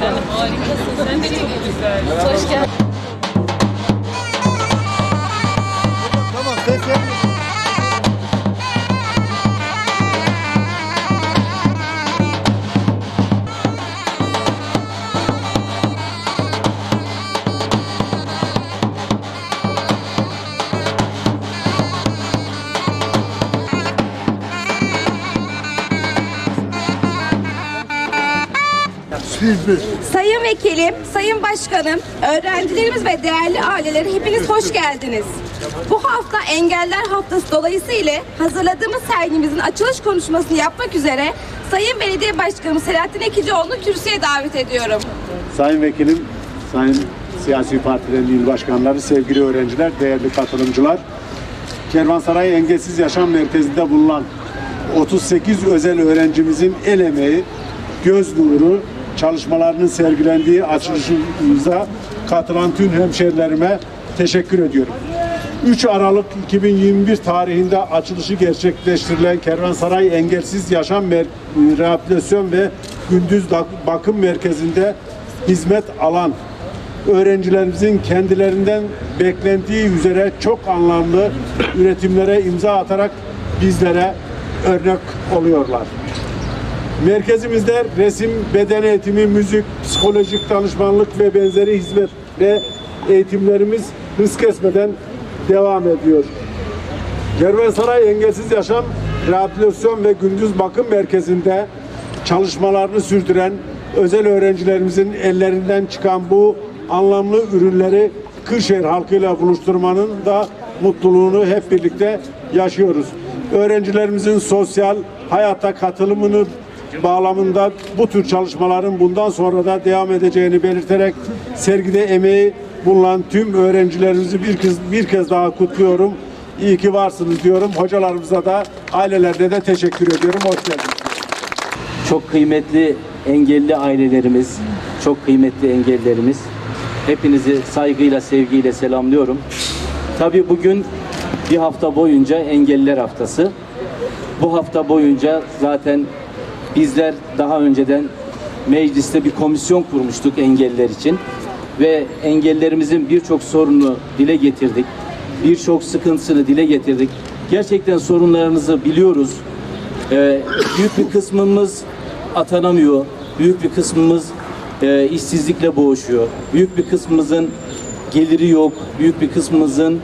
Harikasın. Sen de çok güzel. Hoş geldin. Sayın Vekilim, Sayın Başkanım, öğrencilerimiz ve değerli aileleri hepiniz hoş geldiniz. Bu hafta Engeller Haftası dolayısıyla hazırladığımız sergimizin açılış konuşmasını yapmak üzere Sayın Belediye Başkanım Selahattin Ekicioğlu'nu kürsüye davet ediyorum. Sayın Vekilim, Sayın siyasi partilerin il başkanları, sevgili öğrenciler, değerli katılımcılar. Kervansaray Engelsiz Yaşam Merkezi'nde bulunan 38 özel öğrencimizin el emeği, göz nuru, çalışmalarının sergilendiği açılışımıza katılan tüm hemşerilerime teşekkür ediyorum. 3 Aralık 2021 tarihinde açılışı gerçekleştirilen Kervansaray Engelsiz Yaşam Mer Rehabilitasyon ve Gündüz Bakım Merkezi'nde hizmet alan öğrencilerimizin kendilerinden beklendiği üzere çok anlamlı üretimlere imza atarak bizlere örnek oluyorlar. Merkezimizde resim, beden eğitimi, müzik, psikolojik danışmanlık ve benzeri hizmet ve eğitimlerimiz hız kesmeden devam ediyor. Kervansaray Engelsiz Yaşam Rehabilitasyon ve Gündüz Bakım Merkezi'nde çalışmalarını sürdüren özel öğrencilerimizin ellerinden çıkan bu anlamlı ürünleri Kırşehir halkıyla buluşturmanın da mutluluğunu hep birlikte yaşıyoruz. Öğrencilerimizin sosyal hayata katılımını bağlamında bu tür çalışmaların bundan sonra da devam edeceğini belirterek sergide emeği bulunan tüm öğrencilerimizi bir kez, bir kez daha kutluyorum. İyi ki varsınız diyorum. Hocalarımıza da ailelerine de teşekkür ediyorum. Hoş geldiniz. Çok kıymetli engelli ailelerimiz, çok kıymetli engellilerimiz. Hepinizi saygıyla, sevgiyle selamlıyorum. Tabii bugün bir hafta boyunca Engelliler Haftası. Bu hafta boyunca zaten bizler daha önceden mecliste bir komisyon kurmuştuk engelliler için ve engellerimizin birçok sorunu dile getirdik. Birçok sıkıntısını dile getirdik. Gerçekten sorunlarınızı biliyoruz. Ee, büyük bir kısmımız atanamıyor. Büyük bir kısmımız e, işsizlikle boğuşuyor. Büyük bir kısmımızın geliri yok. Büyük bir kısmımızın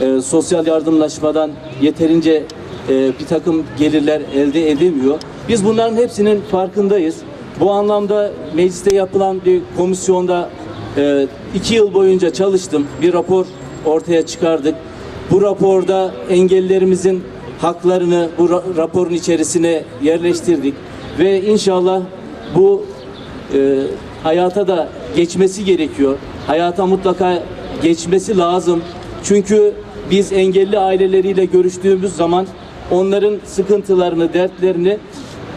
e, sosyal yardımlaşmadan yeterince e, bir takım gelirler elde edemiyor. Biz bunların hepsinin farkındayız. Bu anlamda mecliste yapılan bir komisyonda e, iki yıl boyunca çalıştım. Bir rapor ortaya çıkardık. Bu raporda engellilerimizin haklarını bu ra- raporun içerisine yerleştirdik ve inşallah bu e, hayata da geçmesi gerekiyor. Hayata mutlaka geçmesi lazım. Çünkü biz engelli aileleriyle görüştüğümüz zaman onların sıkıntılarını, dertlerini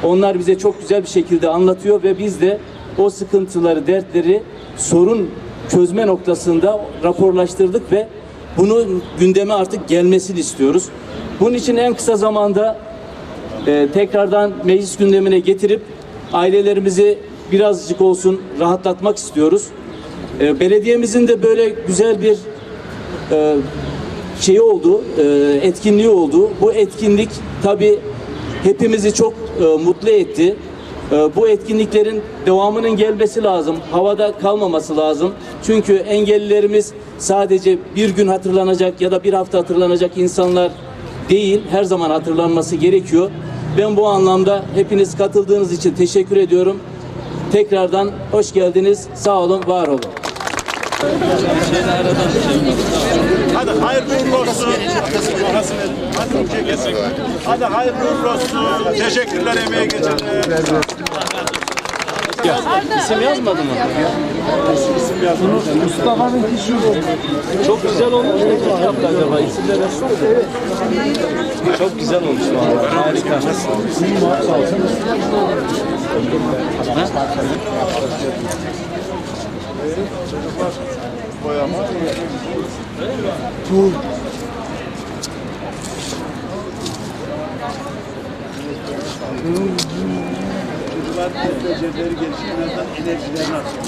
onlar bize çok güzel bir şekilde anlatıyor ve biz de o sıkıntıları, dertleri sorun çözme noktasında raporlaştırdık ve bunun gündeme artık gelmesini istiyoruz. Bunun için en kısa zamanda e, tekrardan meclis gündemine getirip ailelerimizi birazcık olsun rahatlatmak istiyoruz. E, belediyemizin de böyle güzel bir e, şeyi oldu, e, etkinliği oldu. Bu etkinlik tabii hepimizi çok e, mutlu etti. E, bu etkinliklerin devamının gelmesi lazım. Havada kalmaması lazım. Çünkü engellilerimiz sadece bir gün hatırlanacak ya da bir hafta hatırlanacak insanlar değil. Her zaman hatırlanması gerekiyor. Ben bu anlamda hepiniz katıldığınız için teşekkür ediyorum. Tekrardan hoş geldiniz. Sağ olun, var olun. Hadi hayırlı uğurlu olsun. Hadi hayırlı uğurlu olsun. Teşekkürler emeğe geçenler. İsim yazmadı mı? Mustafa'nın kişi Çok güzel olmuş. Ne kim yaptı acaba? İsimler Evet. Çok güzel olmuş vallahi. Harika. boyama. Çocukların el becerileri gelişir, en azından enerjilerini artırır.